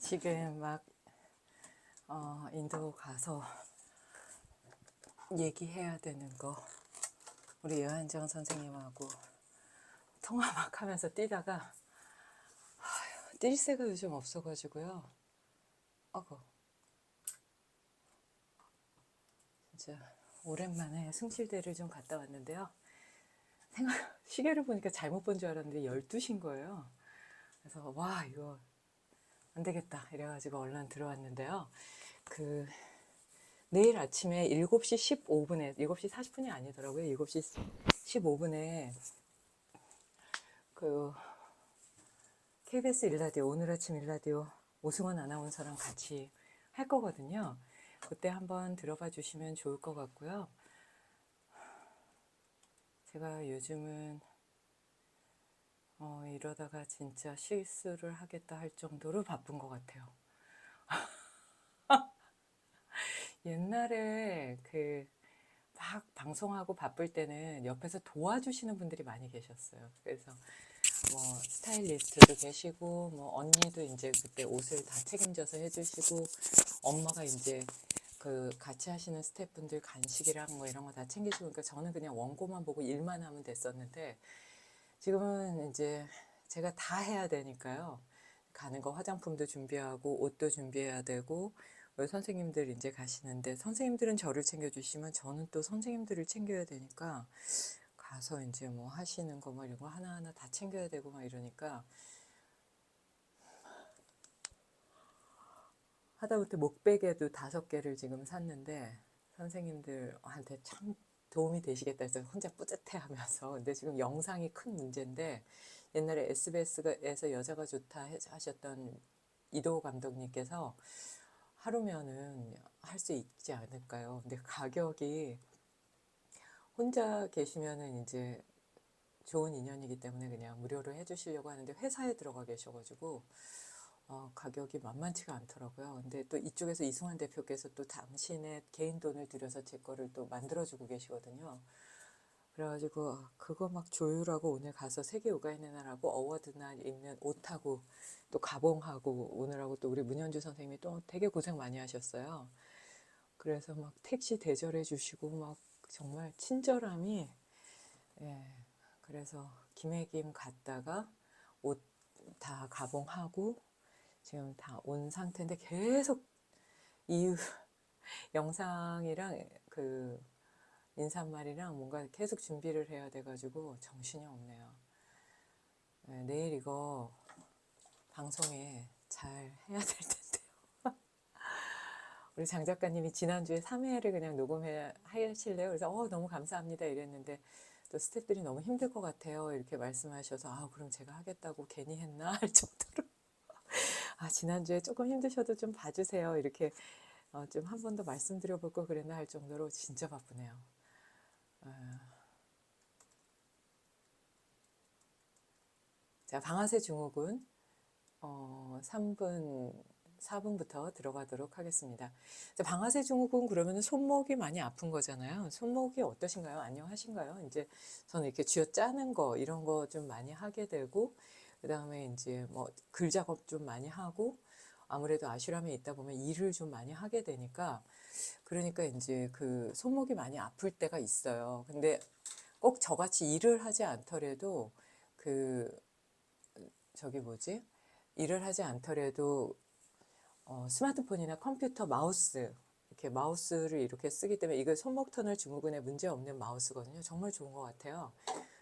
지금 막 어, 인도 가서 얘기해야 되는 거 우리 여한정 선생님하고 통화 막 하면서 뛰다가 아휴, 뛸 새가 요즘 없어가지고요. 어구 진짜 오랜만에 승실대를 좀 갔다 왔는데요. 생각 시계를 보니까 잘못 본 줄 알았는데 12시인 거예요. 그래서 와 이거 안 되겠다 이래가지고 얼른 들어왔는데요. 그 내일 아침에 7시 15분에 7시 40분이 아니더라고요. 7시 15분에 그 KBS 일라디오 오늘 아침 일라디오 오승원 아나운서랑 같이 할 거거든요. 그때 한번 들어봐 주시면 좋을 것 같고요. 제가 요즘은 어, 이러다가 진짜 실수를 하겠다 할 정도로 바쁜 것 같아요. 옛날에 그 막 방송하고 바쁠 때는 옆에서 도와주시는 분들이 많이 계셨어요. 그래서 뭐 스타일리스트도 계시고 뭐 언니도 이제 그때 옷을 다 책임져서 해주시고 엄마가 이제 그 같이 하시는 스태프분들 간식이랑 뭐 이런 거 다 챙기시고 그러니까 저는 그냥 원고만 보고 일만 하면 됐었는데 지금은 이제 제가 다 해야 되니까요. 가는 거 화장품도 준비하고 옷도 준비해야 되고 선생님들 이제 가시는데 선생님들은 저를 챙겨주시면 저는 또 선생님들을 챙겨야 되니까 가서 이제 뭐 하시는 거뭐 이런 거 하나하나 다 챙겨야 되고 막 이러니까 하다못해 목베개도 다섯 개를 지금 샀는데 선생님들한테 참 도움이 되시겠다 해서 혼자 뿌듯해 하면서 근데 지금 영상이 큰 문제인데 옛날에 SBS에서 여자가 좋다 해- 하셨던 이도호 감독님께서 하루면은 할 수 있지 않을까요? 근데 가격이 혼자 계시면은 이제 좋은 인연이기 때문에 그냥 무료로 해주시려고 하는데 회사에 들어가 계셔가지고 어, 가격이 만만치가 않더라고요. 근데 또 이쪽에서 이승환 대표께서 또 당신의 개인 돈을 들여서 제 거를 또 만들어주고 계시거든요. 그래가지고 그거 막 조율하고 오늘 가서 세계 요가인의 날하고 어워드 날 입는 옷하고 또 가봉하고 오늘하고 또 우리 문현주 선생님이 또 되게 고생 많이 하셨어요. 그래서 막 택시 대절해 주시고 막 정말 친절함이 예 그래서 김해김 갔다가 옷 다 가봉하고 지금 다 온 상태인데 계속 이후 영상이랑 그 인사말이랑 뭔가 계속 준비를 해야 돼가지고 정신이 없네요. 네, 내일 이거 방송에 잘 해야 될 텐데요. 우리 장 작가님이 지난주에 3회를 그냥 녹음해 하실래요? 그래서 어, 너무 감사합니다 이랬는데 또 스태프들이 너무 힘들 것 같아요 이렇게 말씀하셔서 아 그럼 제가 하겠다고 괜히 했나 할 정도로 아 지난주에 조금 힘드셔도 좀 봐주세요 이렇게 어, 좀한 번 더 말씀드려볼 걸 그랬나 할 정도로 진짜 바쁘네요. 아. 자, 방아쇠 증후군 어, 3분, 4분부터 들어가도록 하겠습니다. 자, 방아쇠 증후군 그러면 손목이 많이 아픈 거잖아요. 손목이 어떠신가요? 안녕하신가요? 이제 저는 이렇게 쥐어 짜는 거 이런 거 좀 많이 하게 되고 그 다음에 이제 뭐 글 작업 좀 많이 하고 아무래도 아슈람에 있다 보면 일을 좀 많이 하게 되니까 그러니까 이제 그 손목이 많이 아플 때가 있어요. 근데 꼭 저같이 일을 하지 않더라도 그 저기 뭐지? 일을 하지 않더라도 어, 스마트폰이나 컴퓨터 마우스 이렇게 마우스를 이렇게 쓰기 때문에 이거 손목 터널 증후군에 문제 없는 마우스거든요. 정말 좋은 것 같아요.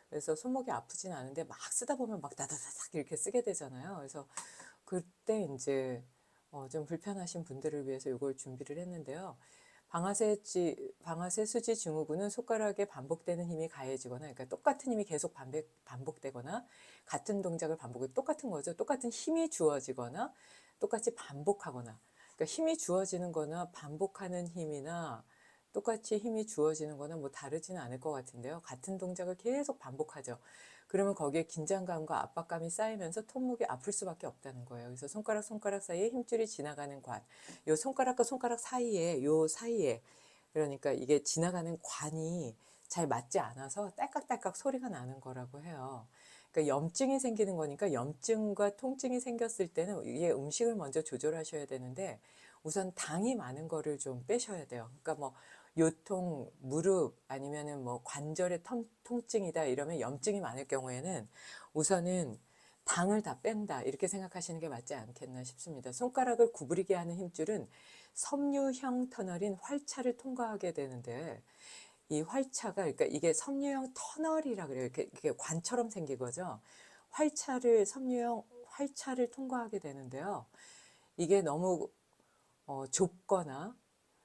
그래서 손목이 아프진 않은데 막 쓰다 보면 막 다다다닥 이렇게 쓰게 되잖아요. 그래서 그때 이제 어, 좀 불편하신 분들을 위해서 이걸 준비를 했는데요. 방아쇠지, 방아쇠 수지 증후군은 손가락에 반복되는 힘이 가해지거나, 그러니까 똑같은 힘이 계속 반복, 반복되거나, 같은 동작을 반복해 똑같은 거죠. 똑같은 힘이 주어지거나, 똑같이 반복하거나, 그러니까 힘이 주어지는 거나 반복하는 힘이나 똑같이 힘이 주어지는 거는 뭐 다르지는 않을 것 같은데요. 같은 동작을 계속 반복하죠. 그러면 거기에 긴장감과 압박감이 쌓이면서 손목이 아플 수밖에 없다는 거예요. 그래서 손가락 손가락 사이에 힘줄이 지나가는 관, 요 손가락과 손가락 사이에 요 사이에 그러니까 이게 지나가는 관이 잘 맞지 않아서 딸깍딸깍 소리가 나는 거라고 해요. 그러니까 염증이 생기는 거니까 염증과 통증이 생겼을 때는 이게 음식을 먼저 조절하셔야 되는데 우선 당이 많은 거를 좀 빼셔야 돼요. 그러니까 뭐 요통, 무릎 아니면은 뭐 관절의 통, 통증이다 이러면 염증이 많을 경우에는 우선은 당을 다 뺀다 이렇게 생각하시는 게 맞지 않겠나 싶습니다. 손가락을 구부리게 하는 힘줄은 섬유형 터널인 활차를 통과하게 되는데 이 활차가 그러니까 이게 섬유형 터널이라 그래요. 이렇게 관처럼 생긴 거죠. 활차를 섬유형 활차를 통과하게 되는데요. 이게 너무 어, 좁거나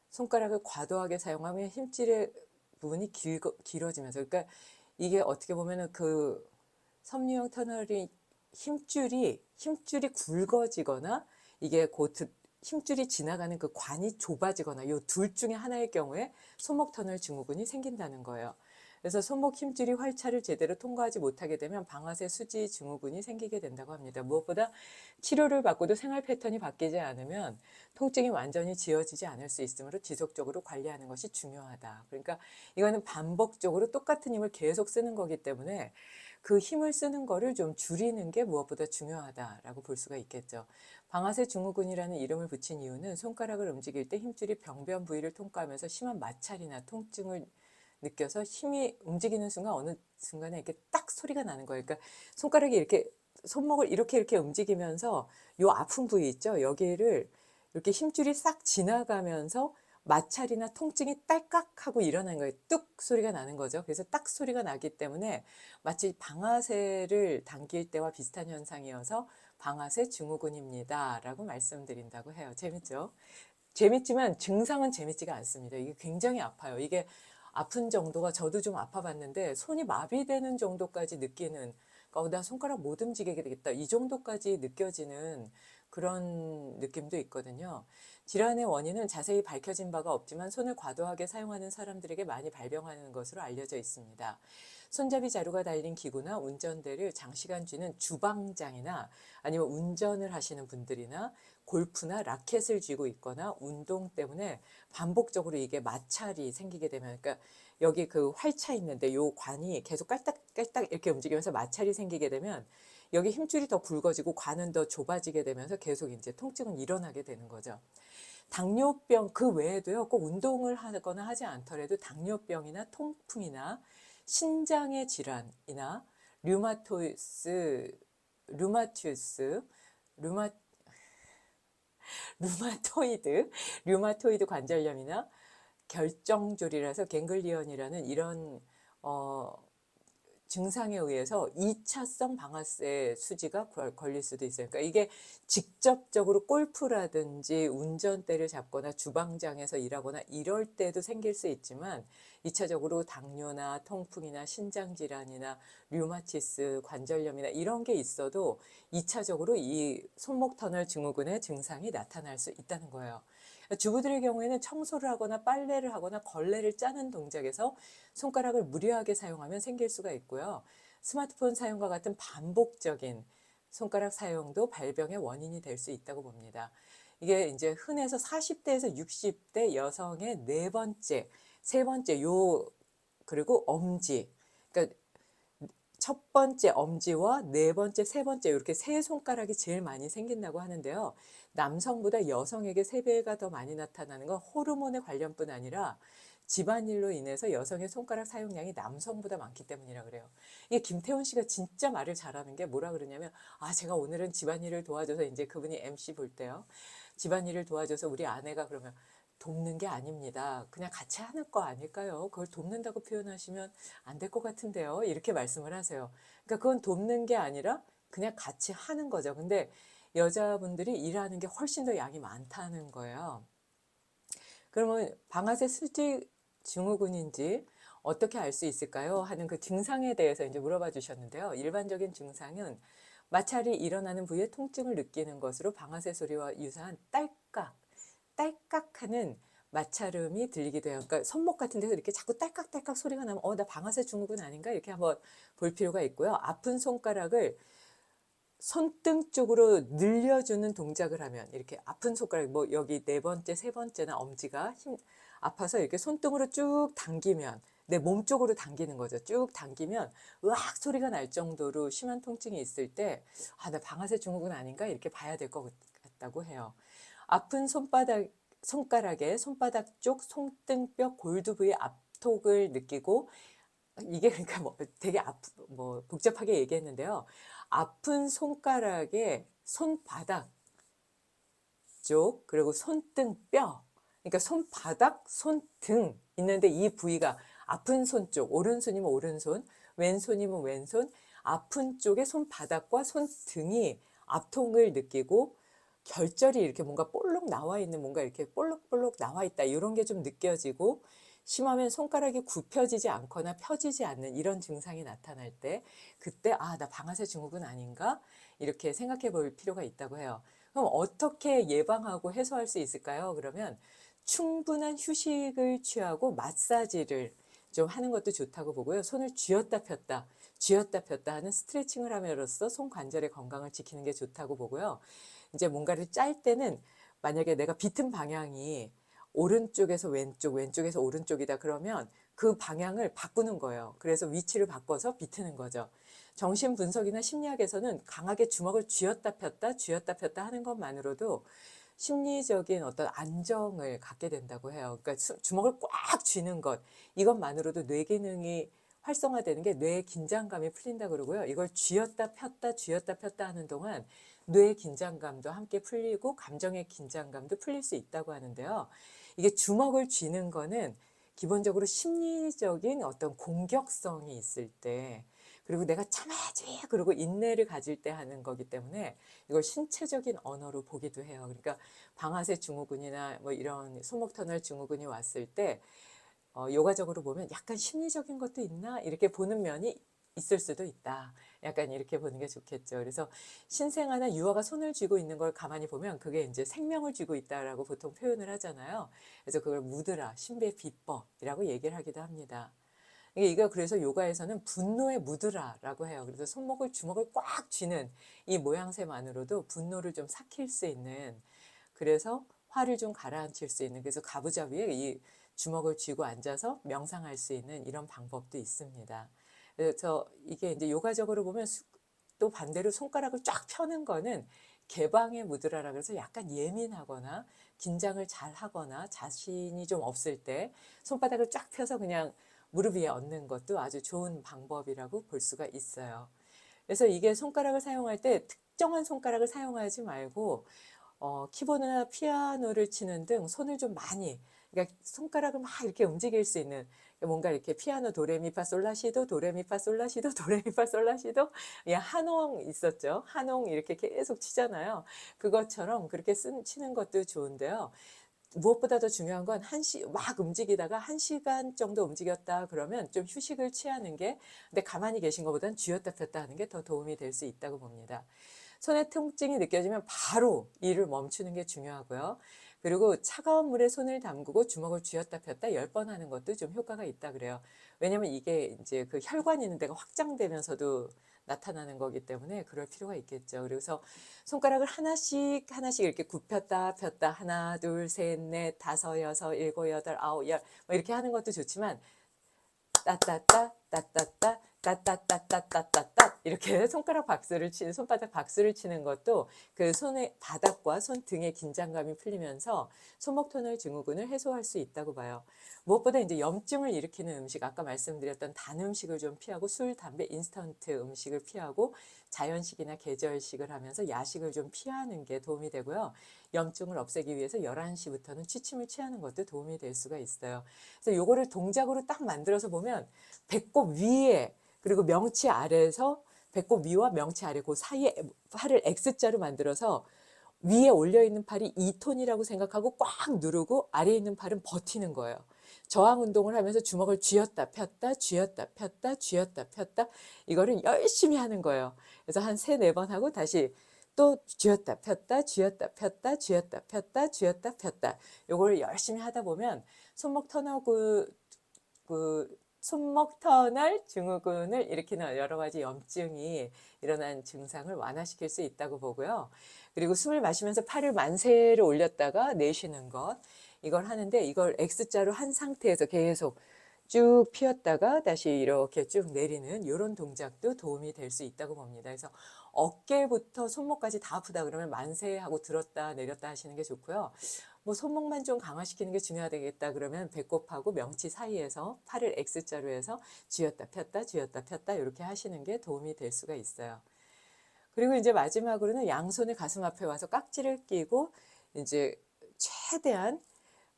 손가락을 과도하게 사용하면 힘줄의 부분이 길거, 길어지면서 그러니까 이게 어떻게 보면은 그 섬유형 터널이 힘줄이 힘줄이 굵어지거나 이게 곧 힘줄이 지나가는 그 관이 좁아지거나 요둘 중에 하나일 경우에 손목 터널 증후군이 생긴다는 거예요. 그래서 손목 힘줄이 활차를 제대로 통과하지 못하게 되면 방아쇠 수지 증후군이 생기게 된다고 합니다. 무엇보다 치료를 받고도 생활 패턴이 바뀌지 않으면 통증이 완전히 지워지지 않을 수 있으므로 지속적으로 관리하는 것이 중요하다. 그러니까 이거는 반복적으로 똑같은 힘을 계속 쓰는 거기 때문에 그 힘을 쓰는 거를 좀 줄이는 게 무엇보다 중요하다라고 볼 수가 있겠죠. 방아쇠 증후군이라는 이름을 붙인 이유는 손가락을 움직일 때 힘줄이 병변 부위를 통과하면서 심한 마찰이나 통증을 느껴서 힘이 움직이는 순간 어느 순간에 이렇게 딱 소리가 나는 거예요. 그러니까 손가락이 이렇게 손목을 이렇게 이렇게 움직이면서 요 아픈 부위 있죠. 여기를 이렇게 힘줄이 싹 지나가면서 마찰이나 통증이 딸깍 하고 일어나는 거예요. 뚝 소리가 나는 거죠. 그래서 딱 소리가 나기 때문에 마치 방아쇠를 당길 때와 비슷한 현상이어서 방아쇠 증후군입니다. 라고 말씀드린다고 해요. 재밌죠? 재밌지만 증상은 재밌지가 않습니다. 이게 굉장히 아파요. 이게 아픈 정도가 저도 좀 아파봤는데 손이 마비되는 정도까지 느끼는 어, 나 손가락 못 움직이게 되겠다. 이 정도까지 느껴지는 그런 느낌도 있거든요. 질환의 원인은 자세히 밝혀진 바가 없지만 손을 과도하게 사용하는 사람들에게 많이 발병하는 것으로 알려져 있습니다. 손잡이 자루가 달린 기구나 운전대를 장시간 쥐는 주방장이나 아니면 운전을 하시는 분들이나 골프나 라켓을 쥐고 있거나 운동 때문에 반복적으로 이게 마찰이 생기게 되면 그러니까 여기 그 활차 있는데 요 관이 계속 깔딱깔딱 이렇게 움직이면서 마찰이 생기게 되면 여기 힘줄이 더 굵어지고 관은 더 좁아지게 되면서 계속 이제 통증은 일어나게 되는 거죠. 당뇨병 그 외에도요 꼭 운동을 하거나 하지 않더라도 당뇨병이나 통풍이나 신장의 질환이나 류마토스 류마투스 류마 루마토이드 류마토이드 관절염이나 결정줄이라서 갱글리언이라는 이런 어, 증상에 의해서 2차성 방아쇠 수지가 걸릴 수도 있어요. 그러니까 이게 직접적으로 골프라든지 운전대를 잡거나 주방장에서 일하거나 이럴 때도 생길 수 있지만 2차적으로 당뇨나 통풍이나 신장질환이나 류마티스, 관절염이나 이런 게 있어도 2차적으로 이 손목 터널 증후군의 증상이 나타날 수 있다는 거예요. 주부들의 경우에는 청소를 하거나 빨래를 하거나 걸레를 짜는 동작에서 손가락을 무리하게 사용하면 생길 수가 있고요. 스마트폰 사용과 같은 반복적인 손가락 사용도 발병의 원인이 될 수 있다고 봅니다. 이게 이제 흔해서 40대에서 60대 여성의 네 번째, 세 번째 요 그리고 엄지. 그러니까 첫 번째 엄지와 네 번째, 세 번째 이렇게 세 손가락이 제일 많이 생긴다고 하는데요. 남성보다 여성에게 세 배가 더 많이 나타나는 건 호르몬의 관련뿐 아니라 집안일로 인해서 여성의 손가락 사용량이 남성보다 많기 때문이라 그래요. 이게 김태훈 씨가 진짜 말을 잘하는 게 뭐라 그러냐면 아 제가 오늘은 집안일을 도와줘서 이제 그분이 MC 볼 때요. 집안일을 도와줘서 우리 아내가 그러면 돕는 게 아닙니다. 그냥 같이 하는 거 아닐까요? 그걸 돕는다고 표현하시면 안 될 것 같은데요. 이렇게 말씀을 하세요. 그러니까 그건 돕는 게 아니라 그냥 같이 하는 거죠. 근데 여자분들이 일하는 게 훨씬 더 양이 많다는 거예요. 그러면 방아쇠 수지 증후군인지 어떻게 알 수 있을까요? 하는 그 증상에 대해서 이제 물어봐 주셨는데요. 일반적인 증상은 마찰이 일어나는 부위에 통증을 느끼는 것으로 방아쇠 소리와 유사한 딸깍, 딸깍하는 마찰음이 들리기도 해요. 그러니까 손목 같은 데서 이렇게 자꾸 딸깍딸깍 소리가 나면 어, 나 방아쇠 증후군 아닌가? 이렇게 한번 볼 필요가 있고요. 아픈 손가락을 손등 쪽으로 늘려주는 동작을 하면 이렇게 아픈 손가락 뭐 여기 네 번째 세 번째나 엄지가 힘 아파서 이렇게 손등으로 쭉 당기면 내 몸 쪽으로 당기는 거죠. 쭉 당기면 으악 소리가 날 정도로 심한 통증이 있을 때, 아, 나 방아쇠 증후군 아닌가? 이렇게 봐야 될 것 같다고 해요. 아픈 손바닥, 손가락에 손바닥 쪽 손등뼈 골두 부위 압 톡을 느끼고, 이게 그러니까 뭐 되게 아프, 뭐 복잡하게 얘기했는데요. 아픈 손가락에 손바닥 쪽, 그리고 손등뼈, 그러니까 손바닥, 손등 있는데 이 부위가 아픈 손 쪽, 오른손이면 오른손, 왼손이면 왼손, 아픈 쪽에 손바닥과 손등이 압통을 느끼고 결절이 이렇게 뭔가 볼록 나와 있는 뭔가 이렇게 볼록볼록 나와 있다 이런 게 좀 느껴지고 심하면 손가락이 굽혀지지 않거나 펴지지 않는 이런 증상이 나타날 때 그때 아 나 방아쇠 증후군 아닌가 이렇게 생각해 볼 필요가 있다고 해요. 그럼 어떻게 예방하고 해소할 수 있을까요? 그러면 충분한 휴식을 취하고 마사지를 좀 하는 것도 좋다고 보고요. 손을 쥐었다 폈다, 쥐었다 폈다 하는 스트레칭을 함으로써 손 관절의 건강을 지키는 게 좋다고 보고요. 이제 뭔가를 짤 때는 만약에 내가 비튼 방향이 오른쪽에서 왼쪽, 왼쪽에서 오른쪽이다 그러면 그 방향을 바꾸는 거예요. 그래서 위치를 바꿔서 비트는 거죠. 정신 분석이나 심리학에서는 강하게 주먹을 쥐었다 폈다, 쥐었다 폈다 하는 것만으로도 심리적인 어떤 안정을 갖게 된다고 해요. 그러니까 수- 주먹을 꽉 쥐는 것, 이것만으로도 뇌 기능이 활성화되는 게 뇌의 긴장감이 풀린다 그러고요. 이걸 쥐었다 폈다, 쥐었다 폈다 하는 동안 뇌의 긴장감도 함께 풀리고 감정의 긴장감도 풀릴 수 있다고 하는데요. 이게 주먹을 쥐는 거는 기본적으로 심리적인 어떤 공격성이 있을 때 그리고 내가 참아야지 그리고 인내를 가질 때 하는 거기 때문에 이걸 신체적인 언어로 보기도 해요. 그러니까 방아쇠 증후군이나 뭐 이런 손목 터널 증후군이 왔을 때 어, 요가적으로 보면 약간 심리적인 것도 있나 이렇게 보는 면이 있을 수도 있다. 약간 이렇게 보는 게 좋겠죠. 그래서 신생아나 유아가 손을 쥐고 있는 걸 가만히 보면 그게 이제 생명을 쥐고 있다라고 보통 표현을 하잖아요. 그래서 그걸 무드라, 신비의 비법이라고 얘기를 하기도 합니다. 이게 이거 그래서 요가에서는 분노의 무드라라고 해요. 그래서 손목을 주먹을 꽉 쥐는 이 모양새만으로도 분노를 좀 삭힐 수 있는 그래서 화를 좀 가라앉힐 수 있는 그래서 가부좌 위에 이 주먹을 쥐고 앉아서 명상할 수 있는 이런 방법도 있습니다. 그래서 이게 이제 요가적으로 보면 수- 또 반대로 손가락을 쫙 펴는 거는 개방의 무드라라 그래서 약간 예민하거나 긴장을 잘 하거나 자신이 좀 없을 때 손바닥을 쫙 펴서 그냥 무릎 위에 얹는 것도 아주 좋은 방법이라고 볼 수가 있어요. 그래서 이게 손가락을 사용할 때 특정한 손가락을 사용하지 말고 어, 키보드나 피아노를 치는 등 손을 좀 많이 그러니까 손가락을 막 이렇게 움직일 수 있는 뭔가 이렇게 피아노 도레미파 솔라시도 도레미파 솔라시도 도레미파 솔라시도 예, 한홍 있었죠 한홍 이렇게 계속 치잖아요 그것처럼 그렇게 쓴, 치는 것도 좋은데요 무엇보다 더 중요한 건 한 시 막 움직이다가 한 시간 정도 움직였다 그러면 좀 휴식을 취하는 게 근데 가만히 계신 것보다는 쥐었다 폈다 하는 게 더 도움이 될 수 있다고 봅니다. 손의 통증이 느껴지면 바로 일을 멈추는 게 중요하고요. 그리고 차가운 물에 손을 담그고 주먹을 쥐었다 폈다 열 번 하는 것도 좀 효과가 있다 그래요. 왜냐면 이게 이제 그 혈관 있는 데가 확장되면서도 나타나는 거기 때문에 그럴 필요가 있겠죠. 그래서 손가락을 하나씩 하나씩 이렇게 굽혔다 폈다 하나 둘 셋 넷 다섯 여섯 일곱 여덟 아홉 열 뭐 이렇게 하는 것도 좋지만 따따따 따따따 따따따따따따따 이렇게 손가락 박수를 치는 손바닥 박수를 치는 것도 그 손의 바닥과 손 등의 긴장감이 풀리면서 손목 터널 증후군을 해소할 수 있다고 봐요. 무엇보다 이제 염증을 일으키는 음식 아까 말씀드렸던 단 음식을 좀 피하고 술, 담배, 인스턴트 음식을 피하고 자연식이나 계절식을 하면서 야식을 좀 피하는 게 도움이 되고요. 염증을 없애기 위해서 11시부터는 취침을 취하는 것도 도움이 될 수가 있어요. 그래서 요거를 동작으로 딱 만들어서 보면 배꼽 위에 그리고 명치 아래에서 배꼽 위와 명치 아래 그 사이에 팔을 X자로 만들어서 위에 올려 있는 팔이 2톤이라고 생각하고 꽉 누르고 아래에 있는 팔은 버티는 거예요. 저항 운동을 하면서 주먹을 쥐었다 폈다 쥐었다 폈다 쥐었다 폈다 이거를 열심히 하는 거예요. 그래서 한 세 네 번 하고 다시 또 쥐었다 폈다 쥐었다 폈다 쥐었다 폈다 쥐었다 폈다 요거를 열심히 하다 보면 손목 터널 그 손목 터널 증후군을 일으키는 여러 가지 염증이 일어난 증상을 완화시킬 수 있다고 보고요. 그리고 숨을 마시면서 팔을 만세를 올렸다가 내쉬는 것 이걸 하는데 이걸 X자로 한 상태에서 계속 쭉 펴었다가 다시 이렇게 쭉 내리는 이런 동작도 도움이 될 수 있다고 봅니다. 그래서 어깨부터 손목까지 다 아프다 그러면 만세 하고 들었다 내렸다 하시는 게 좋고요. 뭐 손목만 좀 강화시키는 게 중요하겠다 그러면 배꼽하고 명치 사이에서 팔을 X자로 해서 쥐었다 폈다 쥐었다 폈다 이렇게 하시는 게 도움이 될 수가 있어요. 그리고 이제 마지막으로는 양손을 가슴 앞에 와서 깍지를 끼고 이제 최대한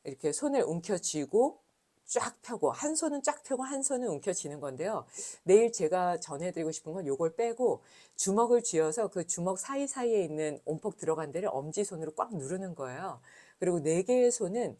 이렇게 손을 움켜쥐고 쫙 펴고 한 손은 쫙 펴고 한 손은 움켜쥐는 건데요. 내일 제가 전해드리고 싶은 건 요걸 빼고 주먹을 쥐어서 그 주먹 사이사이에 있는 온폭 들어간 데를 엄지손으로 꽉 누르는 거예요. 그리고 네 개의 손은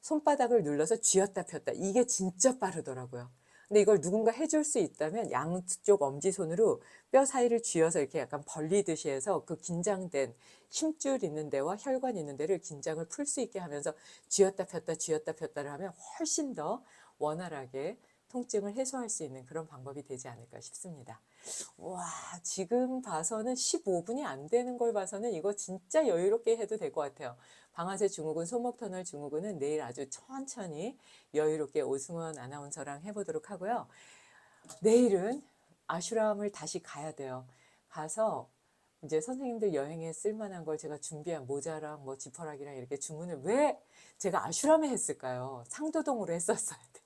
손바닥을 눌러서 쥐었다 폈다. 이게 진짜 빠르더라고요. 근데 이걸 누군가 해줄 수 있다면 양쪽 엄지손으로 뼈 사이를 쥐어서 이렇게 약간 벌리듯이 해서 그 긴장된 힘줄 있는 데와 혈관 있는 데를 긴장을 풀 수 있게 하면서 쥐었다 폈다 쥐었다 폈다를 하면 훨씬 더 원활하게 통증을 해소할 수 있는 그런 방법이 되지 않을까 싶습니다. 와, 지금 봐서는 15분이 안 되는 걸 봐서는 이거 진짜 여유롭게 해도 될 것 같아요. 방아쇠 증후군, 손목 터널 증후군은 내일 아주 천천히 여유롭게 오승원 아나운서랑 해보도록 하고요. 내일은 아슈람을 다시 가야 돼요. 가서 이제 선생님들 여행에 쓸만한 걸 제가 준비한 모자랑 뭐 지퍼락이랑 이렇게 주문을 왜 제가 아슈람에 했을까요? 상도동으로 했었어야 되는데.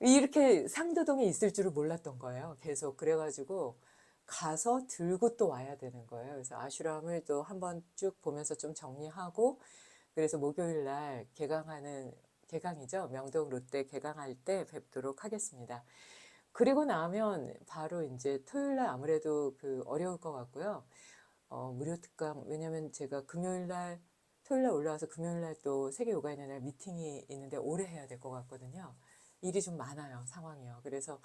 이렇게 상도동에 있을 줄을 몰랐던 거예요. 계속 그래가지고 가서 들고 또 와야 되는 거예요. 그래서 아슈람을 또 한번 쭉 보면서 좀 정리하고 그래서 목요일 날 개강하는 개강이죠. 명동 롯데 개강할 때 뵙도록 하겠습니다. 그리고 나면 바로 이제 토요일 날 아무래도 그 어려울 것 같고요. 어, 무료 특강 왜냐면 제가 금요일 날 토요일 날 올라와서 금요일 날 또 세계 요가 있는 날 미팅이 있는데 오래 해야 될 것 같거든요. 일이 좀 많아요, 상황이요. 그래서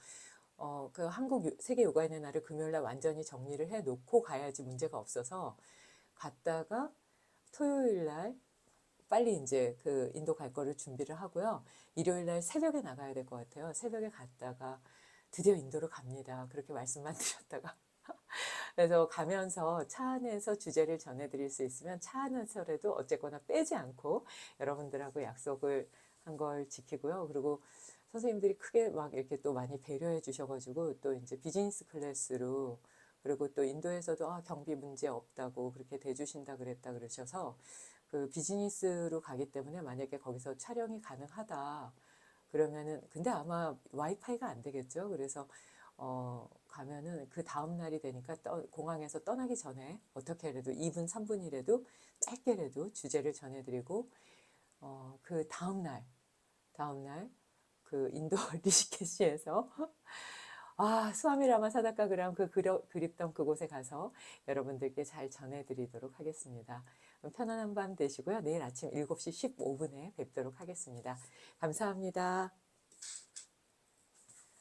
어, 그 한국 요- 세계 요가 있는 날을 금요일 날 완전히 정리를 해 놓고 가야지 문제가 없어서 갔다가 토요일 날 빨리 이제 그 인도 갈 거를 준비를 하고요. 일요일 날 새벽에 나가야 될 것 같아요. 새벽에 갔다가 드디어 인도로 갑니다. 그렇게 말씀만 드렸다가. 그래서 가면서 차 안에서 주제를 전해드릴 수 있으면 차 안에서라도 어쨌거나 빼지 않고 여러분들하고 약속을 한 걸 지키고요. 그리고 선생님들이 크게 막 이렇게 또 많이 배려해 주셔가지고 또 이제 비즈니스 클래스로 그리고 또 인도에서도 아, 경비 문제 없다고 그렇게 대주신다 그랬다 그러셔서 그 비즈니스로 가기 때문에 만약에 거기서 촬영이 가능하다 그러면은 근데 아마 와이파이가 안 되겠죠. 그래서 어 가면은 그 다음 날이 되니까 떠, 공항에서 떠나기 전에 어떻게라도 2분 3분이라도 짧게라도 주제를 전해드리고 어 그 다음 날 다음 날 그 인도 리시케시에서 아 수아미라마 사다카 그람 그 그려, 그립던 그곳에 가서 여러분들께 잘 전해드리도록 하겠습니다. 편안한 밤 되시고요. 내일 아침 7시 15분에 뵙도록 하겠습니다. 감사합니다.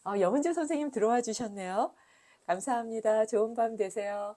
아, 여문주 선생님 들어와 주셨네요. 감사합니다. 좋은 밤 되세요.